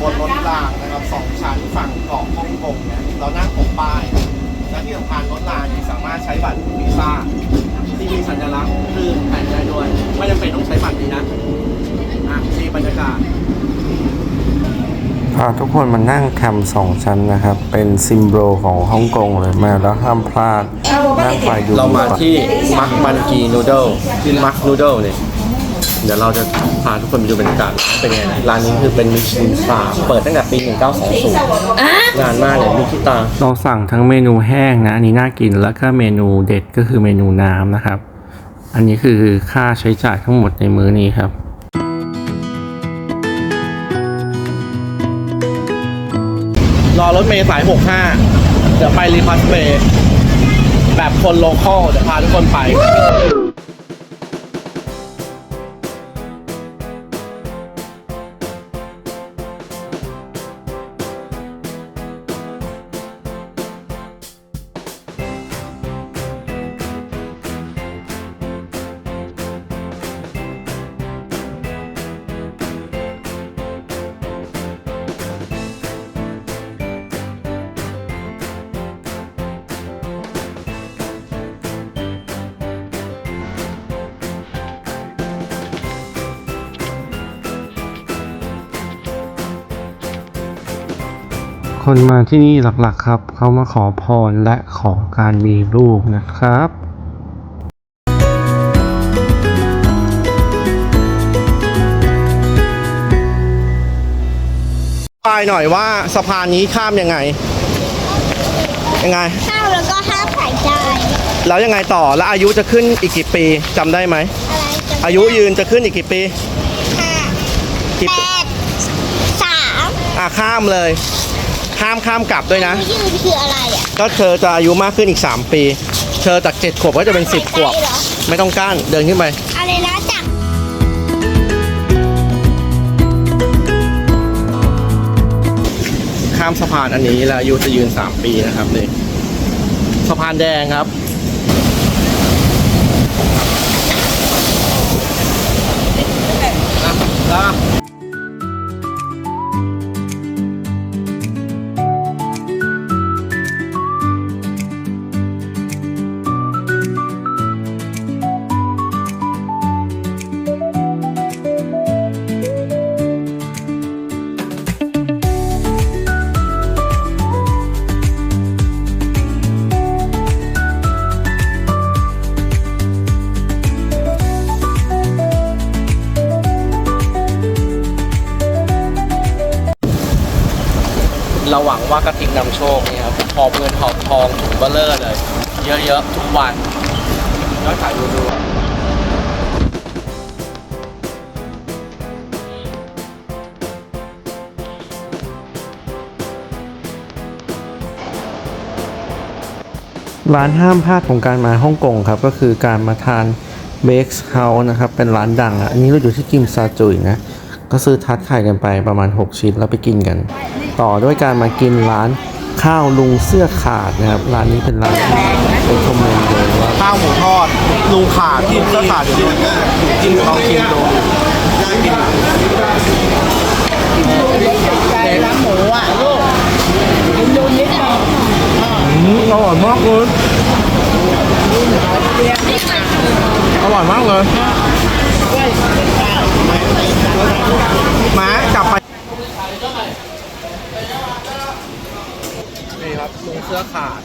บนรถรางนะครับสองชั้นฝั่งเกาะฮ่องกงเนี่ยเรานั่งตรงป้ายและที่สำคัญรถรางนี้สามารถใช้บัตรวีซ่าที่มีสัญลักษณ์คือแผ่นได้ด้วยไม่จำเป็นต้องใช้บัตรนี้นะอะนี่บรรยากาศพาทุกคนมานั่งแคมป์สองชั้นนะครับ เป็นซิมโบลของฮ่องกงเลยมาแล้วห้ามพลาดนั่งไปดูเรามาที่มักบันกีนูเดิลมักนูเดิลเนี่ย เดี๋ยวเราจะพาทุกคนไปดูบรรยากาศเป็นไงร้านนี้คือเป็นมิชลินสตาร์เปิดตั้งแต่ปี 1920งานมากเลยมีที่ตาเราสั่งทั้งเมนูแห้งนะอันนี้น่ากินแล้วก็เมนูเด็ดก็คือเมนูน้ำนะครับ อันนี้คือค่าใช้จ่ายทั้งหมดในมื้อนี้ครับรอรถเมย์สาย 65 เดี๋ยวไปรีพัสเบย์แบบคนโลคอลเดี๋ยวพาทุกคนไป คนมาที่นี่หลักๆครับ เขามาขอพรและขอการมีลูกนะครับปลายหน่อยว่าสะพานนี้ข้ามยังไง ยังไง ข้าวแล้วก็ห้ามหายใจ แล้วยังไงต่อแล้วอายุจะขึ้นอีกกี่ปีจำได้ไหมอะไรจะอายุยืนจะขึ้นอีกกี่ปีห้ากี่แปปีดสามอะข้ามเลย ข้ามข้ามกลับด้วยนะยืนคืออะไรอะก็เธอจะอายุมากขึ้นอีก 3 ปี เธอจาก 7 ขวบก็จะเป็น 10 ขวบ เหรอไม่ต้องกั้นเดินขึ้นไป อะไรนะจักรข้ามสะพานอันนี้แล้วอายุจะยืน 3 ปีนะครับนี่สะพานแดงครับอะแล้ว เราหวังว่ากระทิงนำโชคเนี่ยครับหอบเงินหอบทองถุงเบลเลอร์เลย เยอะๆ ทุกวันยอดขายรัวๆ ร้านห้ามพลาดของการมาฮ่องกงครับ ก็คือการมาทานเบคเฮาส์นะครับ เป็นร้านดังอะอันนี้เราอยู่ที่กิมซาจุยนะ ก็ซื้อทัดไข่กันไปประมาณ 6 ชิ้นแล้วไปกินกัน ต่อด้วยการมากินร้านข้าวลุงเสื้อขาดนะครับ ร้านนี้เป็นร้านที่เป็นคอมเมนต์เลยว่าข้าวหมูทอดลุงขาดที่ก็ขาดอยู่กินลองกินดูร้านหมูอะลูกกินดูนิดหนึงอร่อยมากเลยอร่อยมากเลยมากลับไปนี่ครับลุงเสื้อ ขาด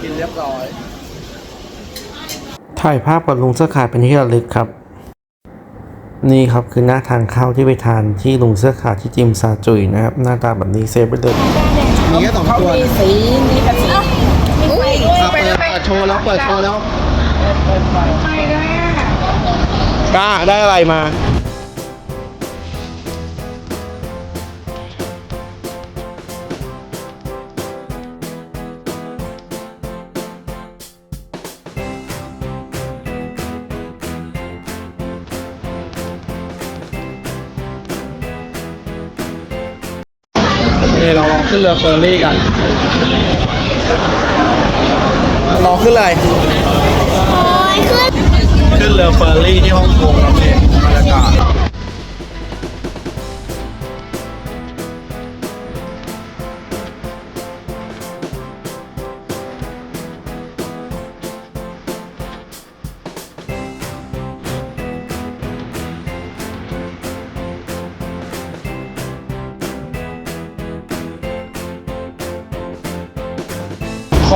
กินเรียบร้อย ถ่ายภาพกับลุงเสื้อขาดเป็นที่ระลึกครับ นี่ครับคือหน้าทานข้าวที่ไปทานที่ลุงเสื้อขาดที่จิมซาจุยนะครับ หน้าตาแบบนี้เซฟไปเลยมีแค่สองเขาตัวมีสีมีกระสีอุ้ยครับเปิดเปิดโชว์แล้วเปิดโชว์แล้วกล้าได้อะไรมา เราลองขึ้นเรือเฟอร์รี่กันรอขึ้นเลยโอ้ยขึ้นขึ้นเรือเฟอร์รี่ที่ฮ่องกงครับนี่บรรยากาศ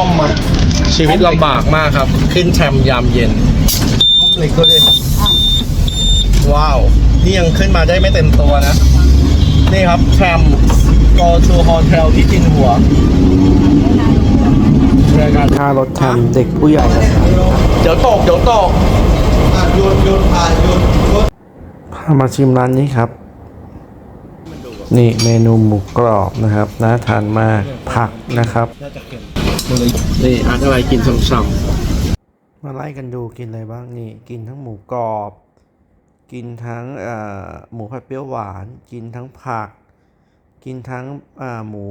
ก้มมาชีวิตลำบากมากครับ ขึ้นแทรมยามเย็นเหล็กตัวดิว้าว นี่ยังขึ้นมาได้ไม่เต็มตัวนะ นี่ครับแทรม go to hotel ที่จินหัวรายการค่ารถทำเด็กผู้ใหญ่นะครับเดี๋ยวตกเดี๋ยวตกหยุดหยุดอ่าหยุดหยุดพามาชิมร้านนี้ครับนี่เมนูหมูกรอบนะครับน่าทานมากผักนะครับ นี่อาร์ตอะไรกินซ้ำมาไล่กันดูกินอะไรบ้างนี่กินทั้งหมูกรอบ กินทั้งเอ่อหมูผัดเปรี้ยวหวาน กินทั้งผัก กินทั้งอ่าหมู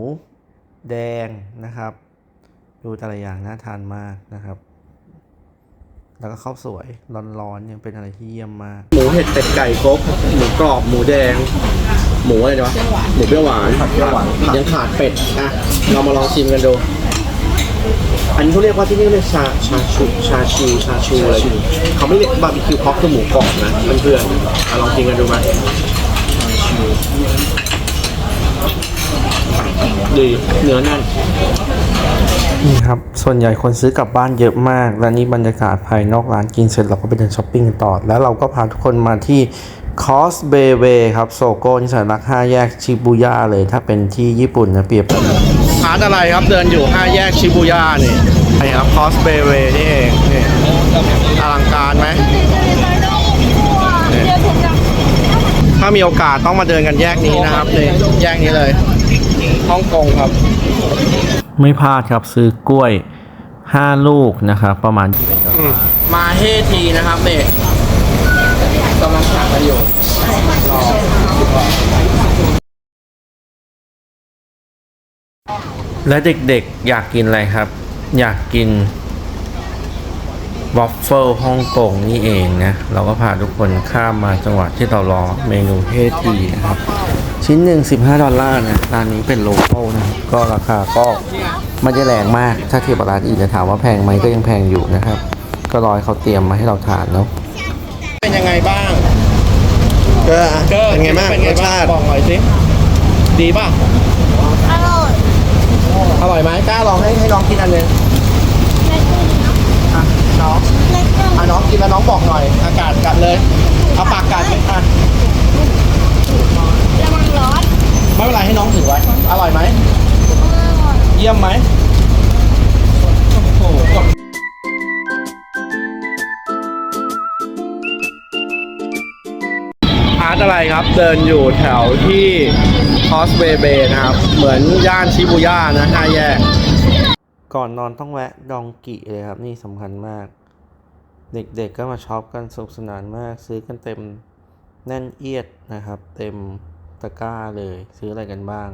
แดงนะครับ ดูแต่ละอย่างน่าทานมากนะครับ แล้วก็ข้าวสวยร้อนๆยังเป็นอะไรที่เยี่ยมมากๆหมูเห็ดเป็ดไก่ครบหมูกรอบหมูแดงหมูอะไรดีวะหมูเปรี้ยวหวานผัดเปรี้ยวหวาน ยังขาดเป็ด อะ เรามาลองชิมกันดู อันนี้เขาเรียกว่าที่นี่เรียกชาชาชูชาชูชาชูอะไรเขาไม่เรียกบาร์บีคิวพ็อกคือหมูกรอบนะเพื่อนๆอะลองกินกันดูไหมดีเนื้อแน่นนี่ครับ ส่วนใหญ่คนซื้อกลับบ้านเยอะมาก และนี่บรรยากาศภายนอกร้านกินเสร็จเราก็ไปเดินช้อปปิ้งกันต่อ แล้วเราก็พาทุกคนมาที่คอสเบเวครับ โซโก้ที่สัญลัก 5 แยกชิบูย่าเลย ถ้าเป็นที่ญี่ปุ่นนะเปรียบ พาร์ทอะไรครับเดินอยู่ 5 แยกชิบูย่านี่ไอ้ครับคอสเบเวนี่เองนี่อลังการไหมนี่ถ้ามีโอกาสต้องมาเดินกันแยกนี้นะครับนี่แยกนี้เลยฮ่องกงครับ ไม่พลาดครับซื้อกล้วย 5 ลูกนะครับ ประมาณ21ดอลลาร์มาเฮทีนะครับนี่กำลังสั่งกันอยู่รอ และเด็กๆอยากกินอะไรครับ อยากกินวอฟเฟิลฮ่องกงนี่เองนะ เราก็พาทุกคนข้ามมาจังหวัดที่เรารอเมนูเฮทีนะครับ ชิ้นหนึ่ง15 ดอลลาร์นะ ร้านนี้เป็นโลโก้นะครับก็ราคาก็ไม่ได้แรงมาก ถ้าเทียบกับร้านอื่นจะถามว่าแพงไหมก็ยังแพงอยู่นะครับ ก็รอให้เขาเตรียมมาให้เราทานเนาะเป็นยังไงบ้างก็เป็นไงบ้างรสชาติบอกหน่อยสิดีป่ะอร่อย อร่อยไหมกล้าลองให้ให้น้องกินอันหนึงอะน้องแล้วก็อะน้องกินแล้วน้องบอกหน่อย อากาศกัดเลยเอาปากกัดไหมอะระวังร้อนไม่เป็นไรให้น้องถือไว้ อร่อยไหม เยี่ยมไหมโอ้โหาร์ตอะไรครับ เดินอยู่แถวที่คอสเบเบนะครับ เหมือนย่านชิบูย่านะห้าแยก ก่อนนอนต้องแวะดองกิเลยครับ นี่สำคัญมาก เด็กๆก็มาช็อปกันสนุกสนานมากซื้อกันเต็มแน่นเอียดนะครับ เต็มตะกร้าเลยซื้ออะไรกันบ้าง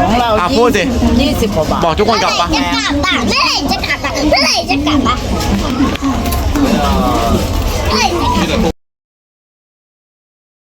ของเราอะพูดสิ ยี่สิบกว่าบาทบอกทุกคนกลับปะจะกลับอะเมื่อไหร่จะกลับอะเมื่อไหร่จะกลับอะเมื่อไหร่จะกลับ